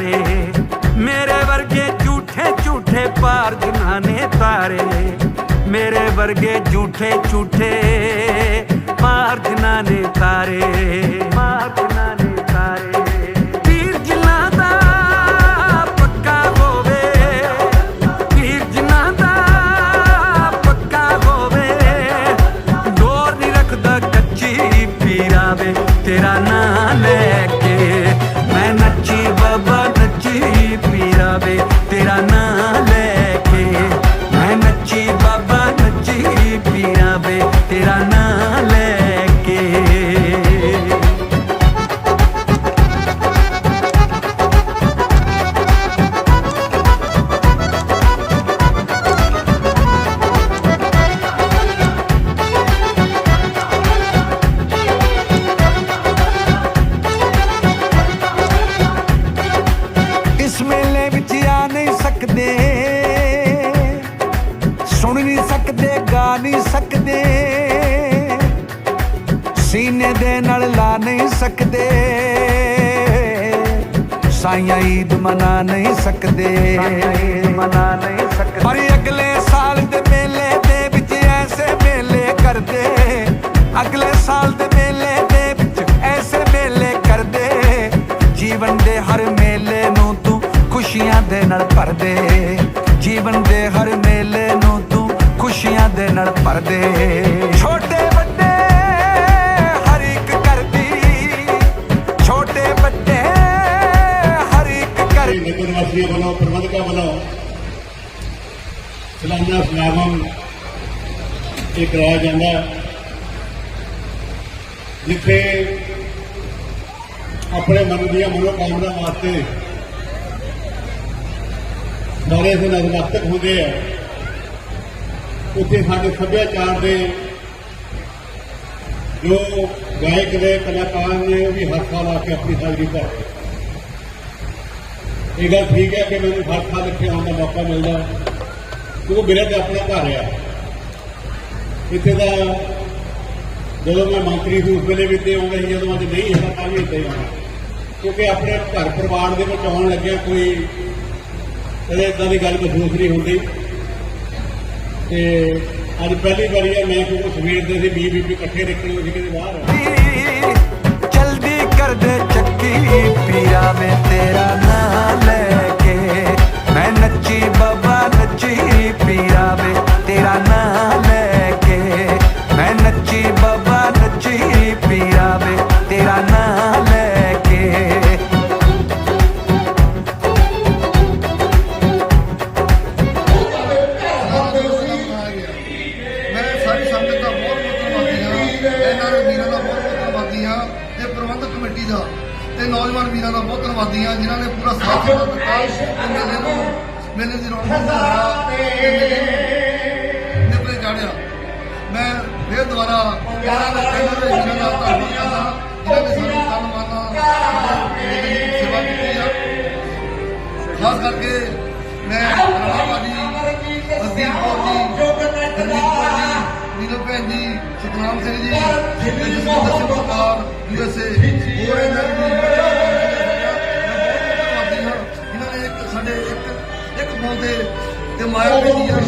ਬਲਿਹਾਰੇ ਮੇਰੇ ਵਰਗੇ ਝੂਠੇ ਝੂਠੇ ਪਾਰ ਜਿਨ੍ਹਾਂ ਨੇ ਤਾਰੇ, ਮੇਰੇ ਵਰਗੇ ਝੂਠੇ ਝੂਠੇ ਪਾਰ ਜਿਨ੍ਹਾਂ ਨੇ ਤਾਰੇ। ਸਕਦੇ। ਸੀਨੇ ਦੇ ਨਾਲ ਲਾ ਨਹੀਂ ਸਕਦੇ। ਸਾਈਆਂ ਈਦ ਮਨਾ ਨਹੀਂ ਸਕਦੇ। ਮਨਾ ਨਹੀਂ ਸਕਦੇ। ਪਰ ਅਗਲੇ ਸਾਲ ਦੇ ਮੇਲੇ ਦੇ ਵਿੱਚ ਐਸੇ ਮੇਲੇ ਕਰਦੇ। ਅਗਲੇ ਸਾਲ ਦੇ ਮੇਲੇ ਦੇ ਵਿੱਚ ਐਸੇ ਮੇਲੇ ਕਰਦੇ। ਜੀਵਨ ਦੇ ਹਰ ਮੇਲੇ ਨੂੰ ਤੂੰ ਖੁਸ਼ੀਆਂ ਦੇ ਨਾਲ ਭਰ ਦੇ ਨਾਲ ਭਰ ਛੋਟੇ ਵੱਡੇ ਹਰ ਇੱਕ ਕਰਦੀ। ਛੋਟੇ ਵੱਡੇ ਹਰ ਇੱਕ ਕਰਦੀ। ਨਗਰ ਵਾਸੀਆਂ ਵੱਲੋਂ ਪ੍ਰਬੰਧਕਾਂ ਵੱਲੋਂ ਸਾਲਾਨਾ ਸਮਾਗਮ ਇਹ ਕਰਾਇਆ ਜਾਂਦਾ ਜਿੱਥੇ ਆਪਣੇ ਮਨ ਦੀਆਂ ਮਨੋਕਾਮਨਾ ਵਾਸਤੇ ਸਾਰੇ ਦੇ ਨਤਮਸਤਕ ਹੁੰਦੇ ਆ। ਉੱਥੇ ਸਾਡੇ ਸੱਭਿਆਚਾਰ ਦੇ ਜੋ ਗਾਇਕ ਦੇ ਕਲਾਕਾਰ ਨੇ, ਉਹ ਵੀ ਹਰ ਸਾਲ ਆ ਕੇ ਆਪਣੀ ਹਾਜ਼ਰੀ ਭਰਦੇ ਇਹ ਗੱਲ ਠੀਕ ਹੈ ਕਿ ਮੈਨੂੰ ਹਰ ਸਾਲ ਇੱਥੇ ਆਉਣ ਦਾ ਮੌਕਾ ਮਿਲਦਾ। ਕਿਉਂਕਿ ਮੇਰਾ ਤੇ ਆਪਣਾ ਘਰ ਆ। ਇੱਥੇ ਦਾ ਜਦੋਂ ਮੈਂ ਮੰਤਰੀ ਸੀ, ਉਸ ਵੇਲੇ ਵੀ ਤੇ ਆਉਂਦਾ ਸੀ, ਜਦੋਂ ਅੱਜ ਨਹੀਂ ਹੈਗਾ ਤਾਂ ਵੀ ਇੱਥੇ ਹੀ ਆਉਣਾ। ਕਿਉਂਕਿ ਆਪਣੇ ਘਰ ਪਰਿਵਾਰ ਦੇ ਵਿੱਚ ਆਉਣ ਲੱਗਿਆ ਕੋਈ ਕਦੇ ਇਦਾਂ ਦੀ ਗੱਲ ਮਹਿਸੂਸ ਨਹੀਂ ਹੁੰਦੀ। ਤੇ ਅੱਜ ਪਹਿਲੀ ਵਾਰੀ ਹੈ ਮੈਂ ਕਿਉਂਕਿ ਸਵੇਰ ਦੇ ਸੀ ਬੀ ਬੀਬੀ ਇਕੱਠੇ ਨਿਕਲੇ ਹੋਏ ਸੀ, ਕਿਤੇ ਬਾਹਰ ਜਲਦੀ ਕਰ ਦੇ ਚੱਕੀ, ਪੀਰਾ ਵੇ ਤੇਰਾ ਨਾਂ ਲੈ ਕੇ। ਮੈਂ ਨੱਚੀ, ਬਾਬਾ ਨੱਚੀ, ਪੀਰਾ ਇਹਨਾਂ ਦੇ ਵੀਰਾਂ ਦਾ ਬਹੁਤ ਬਹੁਤ ਧੰਨਵਾਦੀ ਹਾਂ ਤੇ ਪ੍ਰਬੰਧਕ ਕਮੇਟੀ ਦਾ ਤੇ ਨੌਜਵਾਨ ਵੀਰਾਂ ਦਾ ਬਹੁਤ ਧੰਨਵਾਦੀ ਹਾਂ ਜਿਨ੍ਹਾਂ ਨੇ ਪੂਰਾ ਸਾਥ ਦਿੱਤਾ। ਤੇ ਮੇਲੇ ਨੂੰ ਮੇਲੇ ਦੀ ਰੌਣਕ ਵਧਾਇਆ ਤੇ ਮੇਲੇ ਨਿਪਰੇ ਚਾੜਿਆ। ਮੈਂ ਫੇਰ ਦੁਬਾਰਾ ਇਹਨਾਂ ਦੇ ਇਹਨਾਂ ਵੀਰਾਂ ਦਾ ਧੰਨਵਾਦ ਕਰਦਾ, ਜਿਨ੍ਹਾਂ ਨੇ ਸਾਨੂੰ ਤਨ ਸੇਵਾ ਕੀਤੀ ਆ। ਖਾਸ ਕਰਕੇ ਮੈਂ ਰਾਣਾ ਭਾਜੀ ਕੌਰ ਜੀ ਭੈਣ ਜੀ, ਸਤਨਾਮ ਸਿੰਘ ਜੀ, ਤੇ ਜਸਵਿੰਦਰ ਸਿੰਘ ਸਰਕਾਰ ਯੂਐਸਏ ਹੋਰ ਇਹਨਾਂ ਦੀ ਟੀਮ ਮੈਂ ਧੰਨਵਾਦੀ ਹਾਂ। ਇਹਨਾਂ ਨੇ ਇੱਕ ਸਾਡੇ ਇੱਕ ਇੱਕ ਫੋਨ ਤੇ ਮਾਇਆ ਭੇਜੀ ਆ।